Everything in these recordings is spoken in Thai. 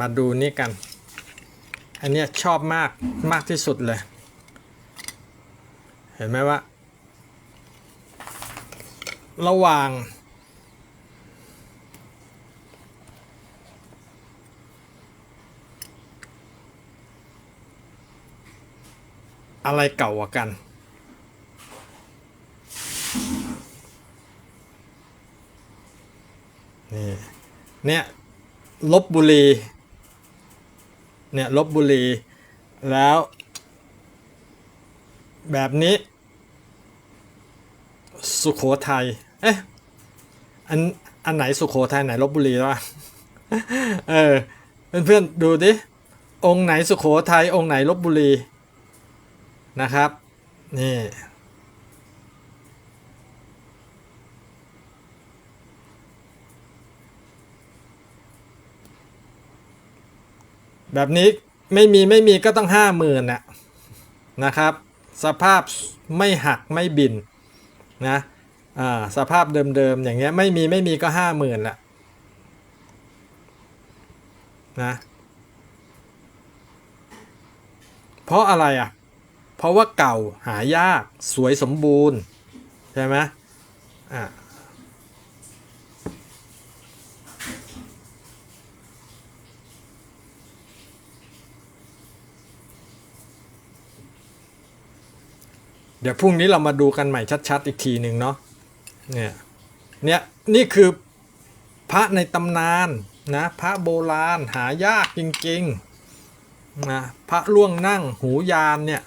มาดูนี่กัน อันเนี้ยชอบมากมากที่สุดเลย เห็นไหมว่า ระหว่าง อะไรเก่ากว่ากันนี่เนี่ยลบบุรี เนี่ยลบบุรีแล้ว แบบนี้ สุขโขทัยเอ๊ะอันอันไหนสุขโขทัยไหนลบบุรีวะเออเพื่อนๆดูดิองค์ไหนสุขโขทัยองค์ไหนลบบุรีนะครับนี่ แบบนี้ไม่มีไม่มีก็ต้องห้าหมื่นน่ะนะครับ สภาพไม่หักไม่บินนะอ่าสภาพเดิมๆอย่างเงี้ยไม่มีไม่มีก็ห้าหมื่นละนะเพราะอะไรอะ เพราะว่าเก่าหายากสวยสมบูรณ์ ใช่ไหมอ่า เดี๋ยวพรุ่งนี้เรามาดูกันใหม่ชัดๆ อีกทีหนึ่งเนาะเนี่ยเนี่ยนี่คือพระในตำนานนะพระโบราณหายากจริงๆนะพระล่วงนั่งหูยานเนี่ย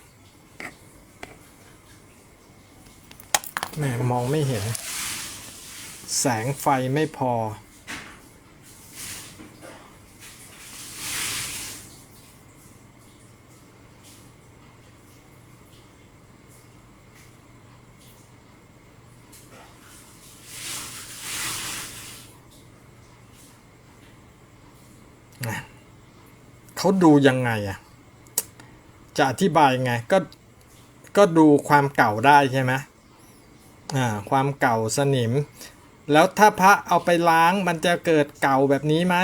แหมมองไม่เห็น แสงไฟไม่พอ เขาดูยังไงอะจะอธิบายยังไงก็ก็ดูความเก่าได้ใช่ไหมอ่าความเก่าสนิม แล้วถ้าพระเอาไปล้างมันจะเกิดเก่าแบบนี้ไหม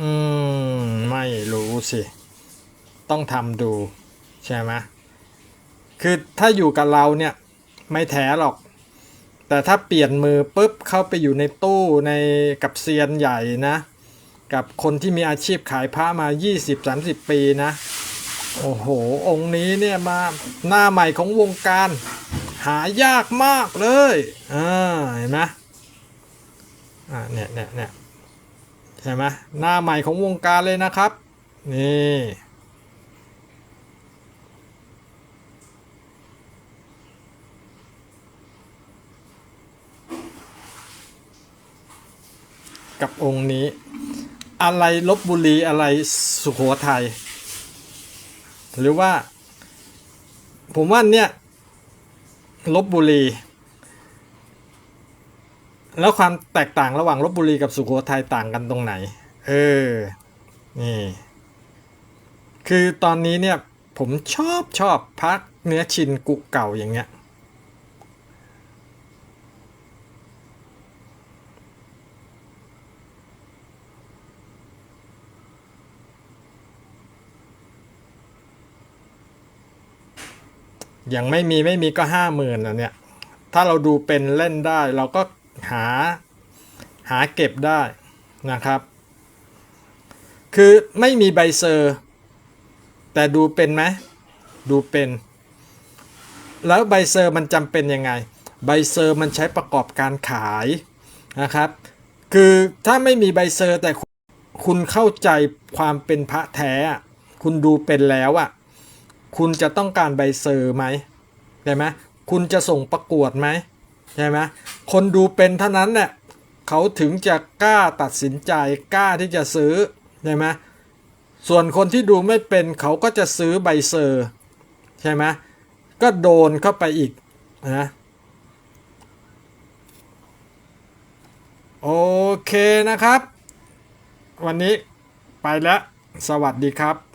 อืมไม่รู้สิ ต้องทำดูใช่ไหมคือถ้าอยู่กับเราเนี่ยไม่แท้หรอก แต่ถ้าเปลี่ยนมือปุ๊บเข้าไปอยู่ในตู้ในกับเซียนใหญ่นะ กับคนที่มีอาชีพขายพระมา 20-30 ปีนะ โอ้โห องค์นี้เนี่ยมาหน้าใหม่ของวงการ หายากมากเลยอ่าเห็นไหมอ่าเนี่ยเนี่ยเนี่ยใช่ไหมหน้าใหม่ของวงการเลยนะครับ นี่กับองค์นี้ อะไรลบบุรีอะไรสุโขทัยหรือว่า ผมว่าเนี่ยลบบุรี แล้วความแตกต่างระหว่างลบบุรีกับสุโขทัยต่างกันตรงไหน เออ นี่ คือตอนนี้เนี่ยผมชอบชอบพักเนื้อชินกุเก่าอย่างเงี้ย อย่างไม่มีไม่มีก็ห้าหมื่นอะเนี่ย ถ้าเราดูเป็นเล่นได้ เราก็หาหาเก็บได้นะครับ คือไม่มีใบเซอร์ แต่ดูเป็นไหมดูเป็น แล้วใบเซอร์มันจำเป็นยังไง ใบเซอร์มันใช้ประกอบการขายนะครับ คือถ้าไม่มีใบเซอร์แต่คุณเข้าใจความเป็นพระแท้ คุณดูเป็นแล้วอะ คุณจะต้องการใบเซอร์ไหมใช่ไหมคุณจะส่งประกวดไหมใช่ไหมคนดูเป็นเท่านั้นเนี่ยเขาถึงจะกล้าตัดสินใจกล้าที่จะซื้อใช่ไหมส่วนคนที่ดูไม่เป็นเขาก็จะซื้อใบเซอร์ใช่ไหมก็โดนเข้าไปอีกนะโอเคนะครับ วันนี้ไปแล้ว สวัสดีครับ